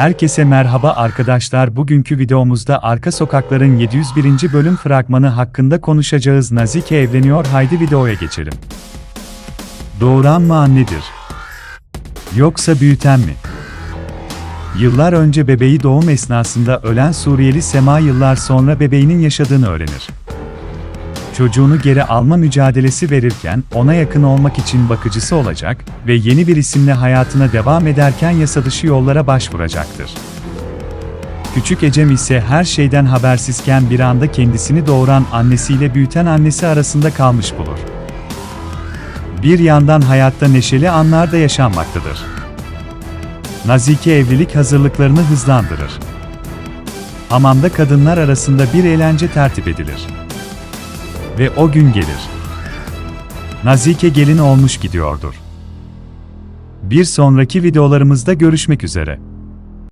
Herkese merhaba arkadaşlar. Bugünkü videomuzda Arka Sokakların 701. bölüm fragmanı hakkında konuşacağız. Nazike evleniyor. Haydi videoya geçelim. Doğuran mı annedir? Yoksa büyüten mi? Yıllar önce bebeği doğum esnasında ölen Suriyeli Sema yıllar sonra bebeğinin yaşadığını öğrenir. Çocuğunu geri alma mücadelesi verirken ona yakın olmak için bakıcısı olacak ve yeni bir isimle hayatına devam ederken yasadışı yollara başvuracaktır. Küçük Ecem ise her şeyden habersizken bir anda kendisini doğuran annesiyle büyüten annesi arasında kalmış bulur. Bir yandan hayatta neşeli anlar da yaşanmaktadır. Nazike evlilik hazırlıklarını hızlandırır. Hamamda kadınlar arasında bir eğlence tertip edilir. Ve o gün gelir. Nazike gelin olmuş gidiyordur. Bir sonraki videolarımızda görüşmek üzere.